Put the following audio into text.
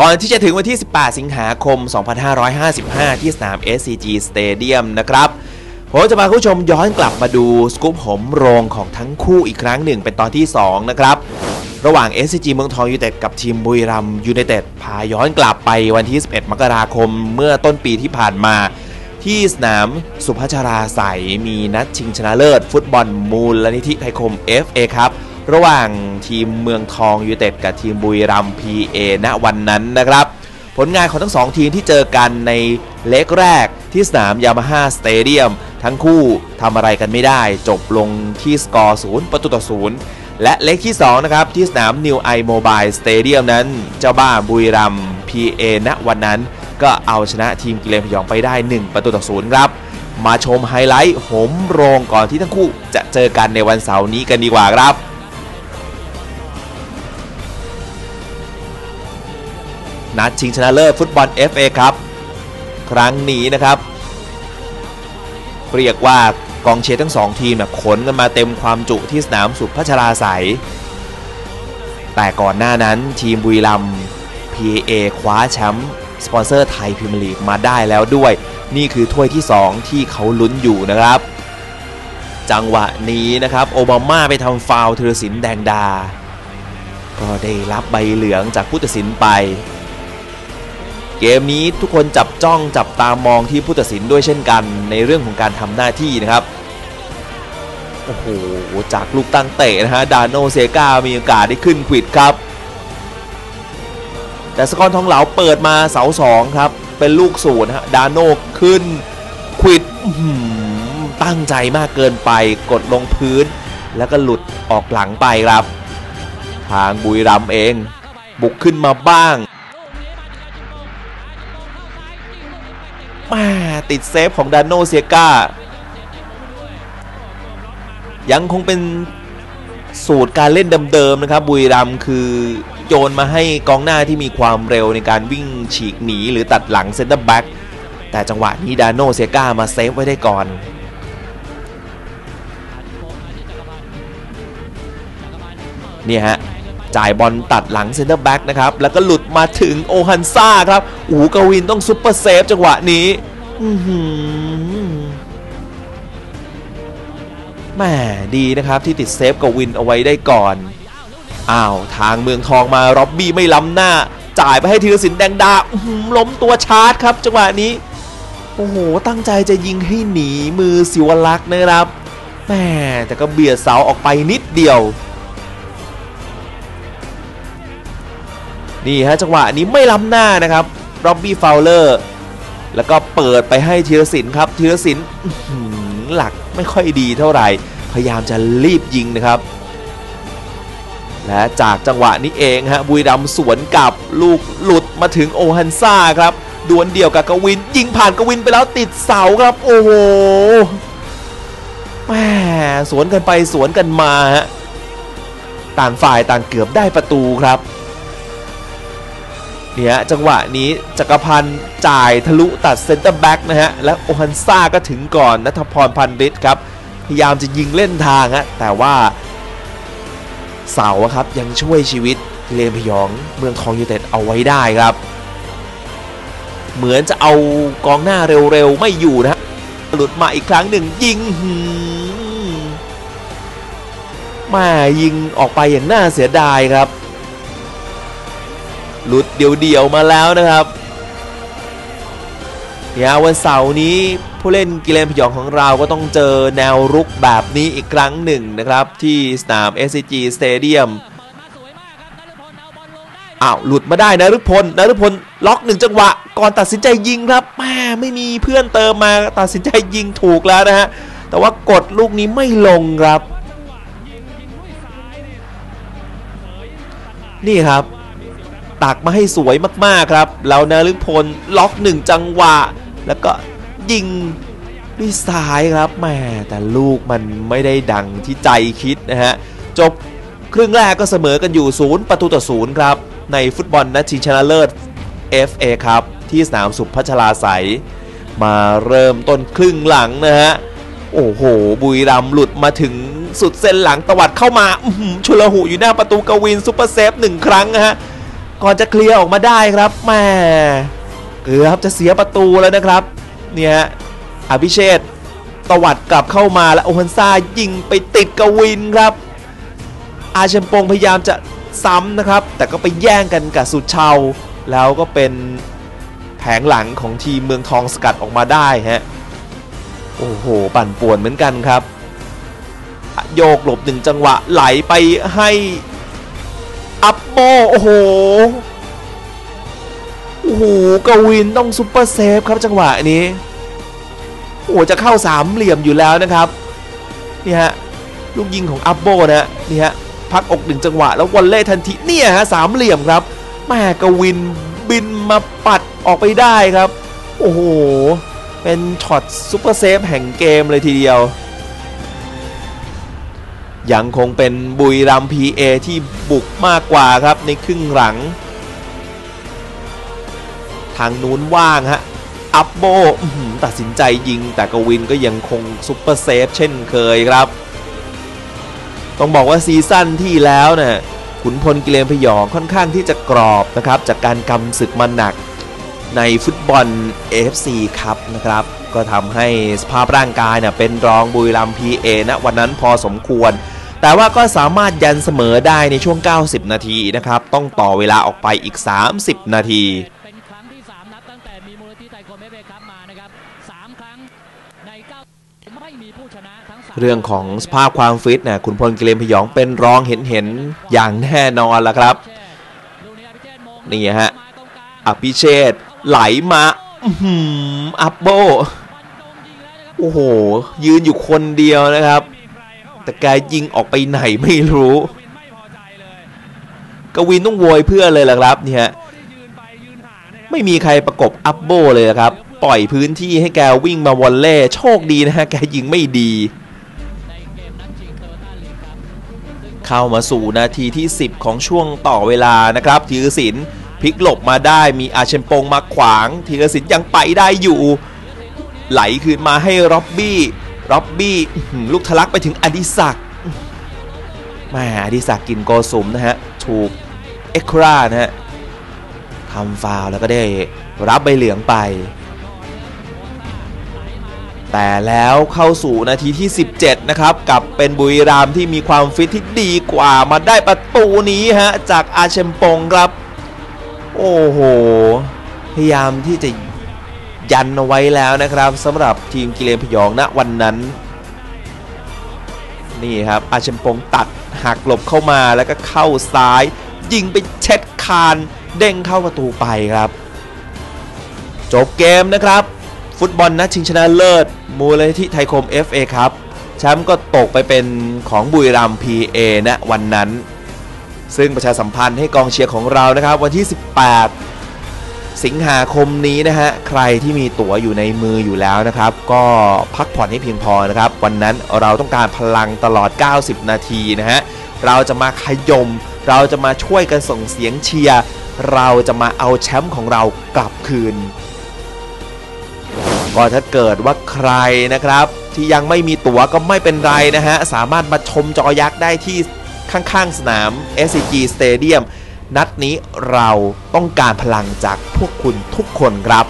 ก่อนที่จะถึงวันที่ 18 สิงหาคม 2555 ที่สนาม SCG Stadium นะครับผมจะพาผู้ชมย้อนกลับมาดูสกู๊ปหมโรงของทั้งคู่อีกครั้งหนึ่งเป็นตอนที่ 2 นะครับ ระหว่าง SCG เมืองทองยูไนเต็ดกับทีมบุรีรัมยูไนเต็ดพาย้อนกลับไปวันที่ 11 มกราคมเมื่อต้นปีที่ผ่านมา ที่สนามสุพัชราใสมีนัดชิงชนะเลิศ ฟุตบอลมูลนิธิไทยคม FA ครับ ระหว่างทีมเมืองทองยูไนเต็ดกับทีมบุรีรัมย์ PA ณวันนั้นนะครับ ผลงานของทั้งสองทีมที่เจอกันในเล็กแรกที่สนามยามาฮ่าสเตเดียมทั้งคู่ทำอะไรกันไม่ได้ จบลงที่สกอร์ศูนย์ประตูต่อศูนย์และเล็กที่ 2 นะครับ ที่สนาม New i Mobile Stadium นั้น เจ้าบ้าบุรีรัมย์ PA ณวันนั้น ก็เอาชนะทีมกิเลนพยองไปได้ 1 ประตูต่อศูนย์ครับ มาชมไฮไลท์โหมโรงก่อนที่ทั้งคู่จะเจอกันในวันเสาร์นี้กันดีกว่าครับ นัดชิงชนะเลิศฟุตบอล FA ครับ ครั้งนี้นะครับ เรียกว่ากองเชียร์ทั้งสองทีมนะขนกันมาเต็มความจุที่สนามสุพัชราใสยแต่ก่อนหน้านั้นทีมบุรีรัมย์ PA คว้าแชมป์สปอนเซอร์ไทยพรีเมียร์ลีกมาได้แล้วด้วย นี่คือถ้วยที่ 2 ที่เขาลุ้นอยู่นะครับ จังหวะนี้นะครับ โอบามาไปทำฟาวล์ธีรศิลป์แดงดา ก็ได้รับใบเหลืองจากผู้ตัดสินไป เกมนี้ทุกคนจับจ้องจับตามองที่ผู้ตัดสินด้วยเช่นกันในเรื่องของการทำหน้าที่นะครับ โอ้โห จากลูกตั้งเตะนะฮะ ดานโนเซกามีโอกาสได้ขึ้นควิดครับ แต่สกอร์ทองเหลาเปิดมาเสาสองครับ เป็นลูกศูนย์ฮะ ดานโนขึ้นควิดตั้งใจมากเกินไปกดลงพื้น แล้วก็หลุดออกหลังไปครับ ทางบุรีรัมเอง บุกขึ้นมาบ้าง มาติดเซฟของดานโนเซียกายังคงเป็นสูตรการเล่นเดิมๆนะครับ บุรีรัมคือโยนมาให้กองหน้าที่มีความเร็วในการวิ่งฉีกหนีหรือตัดหลังเซนเตอร์แบ็กแต่จังหวะนี้ดานโนเซียกามาเซฟไว้ได้ก่อนเนี่ยฮะ จ่ายบอลตัดหลังเซนเตอร์แบ็กนะครับ แล้วก็หลุดมาถึงโอฮันซ่าครับ อูกวินต้องซุปเปอร์เซฟจังหวะนี้แหม่ดีนะครับที่ติดเซฟกวินเอาไว้ได้ก่อน อ้าว ทางเมืองทองมาร็อบบี้ไม่ล้ำหน้า จ่ายไปให้ธีรศิลป์แดงดาล้มตัวชาร์จครับ จังหวะนี้ โอ้โห ตั้งใจจะยิงให้หนีมือสิวลักษ์นะครับแหม่แต่ก็เบียดเสาออกไปนิดเดียว นี่ฮะจังหวะนี้ไม่ล้ำหน้านะครับร็อบบี้ฟาวเลอร์แล้วก็เปิดไปให้ธีรศิลป์ครับธีรศิลป์หลักไม่ค่อยดีเท่าไหร่ พยายามจะรีบยิงนะครับ และจากจังหวะนี้เองฮะบุรีรัมย์สวนกลับลูกหลุดมาถึงโอฮันซ่าครับดวลเดี่ยวกับกวิน ยิงผ่านกวินไปแล้วติดเสาครับ โอ้โหแหมสวนกันไปสวนกันมาฮะต่างฝ่ายต่างเกือบได้ประตูครับ เนี่ยจังหวะนี้จักรพันธ์จ่ายทะลุตัดเซนเตอร์แบ็กนะฮะ และโอฮันซ่าก็ถึงก่อนนัทพรพันฤทธิ์ครับ พยายามจะยิงเล่นทางฮะ แต่ว่า เสาครับยังช่วยชีวิตเลนพยองเมืองทองยูเต็ดเอาไว้ได้ครับ เหมือนจะเอากองหน้าเร็วๆ ไม่อยู่นะ หลุดมาอีกครั้งหนึ่งยิงมายิงออกไปอย่างน่าเสียดายครับ หลุดเดี่ยวๆมาแล้วนะครับเนี่ยวันเสาร์นี้ผู้เล่นกิเลนพยองของเราก็ต้องเจอแนวรุกแบบนี้อีกครั้งหนึ่งนะครับ ที่สนาม SCG Stadium อ้าวหลุดมาได้นะฤพลนะฤพลล็อกหนึ่งจังหวะ ก่อนตัดสินใจยิงครับแม่ไม่มีเพื่อนเติมมาตัดสินใจยิงถูกแล้วนะฮะแต่ว่ากดลูกนี้ไม่ลงครับ นี่ครับ ตักมาให้สวยมากๆครับแล้วนาลึกพลล็อกหนึ่งจังหวะ แล้วก็ยิงด้วยซ้ายครับแหมแต่ลูกมันไม่ได้ดังที่ใจคิดนะฮะจบครึ่งแรกก็เสมอกันอยู่ศูนย์ประตูต่อศูนย์ครับ ในฟุตบอลนัดชิงชนะเลิศ FA ครับ ที่สนามสุพัชราใสมาเริ่มต้นครึ่งหลังนะฮะ โอ้โห บุรีรัมหลุดมาถึงสุดเส้นหลังตวัดเข้ามาชุลหูอยู่หน้าประตูกวินซุปเปอร์เซฟหนึ่งครั้งนะฮะ ก่อนจะเคลียร์ออกมาได้ครับแม่เกือบจะเสียประตูแล้วนะครับ เนี่ยอภิเชษตวัดกลับเข้ามาแล้วโอฮันซายิงไปติดกวินครับ อาเชมปงพยายามจะซ้ำนะครับ แต่ก็ไปแย่งกันกับสุดเชาแล้วก็เป็นแผงหลังของทีมเมืองทองสกัดออกมาได้ฮะโอ้โห ปั่นป่วนเหมือนกันครับ โยกหลบหนึ่งจังหวะไหลไปให้ อัปโบโอ้โห โอ้โหกวินต้องซุปเปอร์เซฟครับจังหวะนี้ โอ้จะเข้าสามเหลี่ยมอยู่แล้วนะครับ นี่ฮะ ลูกยิงของอัปโบนะนี่ฮะ พักอกหนึ่งจังหวะ แล้ววอลเล่ทันที เนี่ยฮะสามเหลี่ยมครับแม่กวินบินมาปัดออกไปได้ครับ โอ้โห เป็นช็อตซุปเปอร์เซฟแห่งเกมเลยทีเดียว ยังคงเป็นบุยรัมพีเอที่บุกมากกว่าครับในครึ่งหลัง ทางนู้นว่างฮะ อัปโบตัดสินใจยิงแต่กวินก็ยังคงซุปเปอร์เซฟเช่นเคยครับ ต้องบอกว่าซีซั่นที่แล้วเนี่ยขุนพลกิเลนพยองค่อนข้างที่จะกรอบนะครับ จากการกำศึกมาหนักในฟุตบอล AFC ครับนะครับ ก็ทำให้สภาพร่างกายเนี่ยเป็นรองบุรีรัมพีเอนะวันนั้นพอสมควร แต่ว่าก็สามารถยันเสมอได้ในช่วง 90 นาทีนะครับ ต้องต่อเวลาออกไปอีก 30 นาทีเป็นครั้งที่3นับตั้งแต่มีมูลนิธิไทยคมเอฟเอครับมานะครับ3ครั้งใน9ไม่มีผู้ชนะทั้งสามเรื่องของสภาพความฟิตเนี่ยขุนพลกิเลนพยองเป็นรองเห็นเห็นๆอย่างแน่นอนละครับลูกนี้อภิเชษมงนี่ฮะมาตรงกลางอภิเชษฐ์ไหลมาอื้อหืออัปโบมันโดนยิงแล้วนะครับโอ้โห ยืนอยู่คนเดียวนะครับ แต่แกยิงออกไปไหนไม่รู้ไม่พอใจเลยกวินต้องโวยเพื่อเลยล่ะครับเนี่ยไม่มีใครประกบอัปโบเลยนะครับ ปล่อยพื้นที่ให้แกวิ่งมาวอลเล่โชคดีนะฮะแกยิงไม่ดีเกมนัดชิงโตโยต้าลีกครับซึ่งเข้ามาสู่นาทีที่ 10 ของช่วงต่อเวลานะครับธีรศิลป์พลิกหลบมาได้มีอาเชมปงมาขวางธีรศิลป์ยังไปได้อยู่ ไหลคืนมาให้ร็อบบี้ ร็อบบี้ลูกทะลักไปถึงอดิศักม่อดิศักกินโกสุมนะฮะ ถูกเอ็กครานะฮะทำฟาวแล้วก็ได้รับใบเหลืองไป แต่แล้วเข้าสู่นาทีที่ 17 นะครับ กับเป็นบุรีรัมที่มีความฟิตที่ดีกว่ามาได้ประตูนี้ฮะ จากอาเชมปงครับ โอ้โห พยายามที่จะ ยันเอาไว้แล้วนะครับสำหรับทีมกิเลนพยองณวันนั้น นี่ครับอาเชมปงตัดหักหลบเข้ามาแล้วก็เข้าซ้าย ยิงไปเช็ดคานเด้งเข้าประตูไปครับ จบเกมนะครับ ฟุตบอลนัดชิงชนะเลิศ มูลนิธิไทยคม FA ครับแชมป์ก็ตกไปเป็นของบุรีรัมย์ PA ณวันนั้น ซึ่งประชาสัมพันธ์ให้กองเชียร์ของเรานะครับ วันที่ 18 สิงหาคมนี้นะฮะ ใครที่มีตั๋วอยู่ในมืออยู่แล้วนะครับ ก็พักผ่อนให้เพียงพอนะครับ วันนั้นเราต้องการพลังตลอด 90 นาทีนะฮะ เราจะมาขยม เราจะมาช่วยกันส่งเสียงเชียร์ เราจะมาเอาแชมป์ของเรากลับคืน ก็ถ้าเกิดว่าใครนะครับ ที่ยังไม่มีตั๋วก็ไม่เป็นไรนะฮะ สามารถมาชมจอยักษ์ได้ที่ข้างๆสนาม SCG Stadium นัดนี้เราต้องการพลังจากพวกคุณทุกคนครับ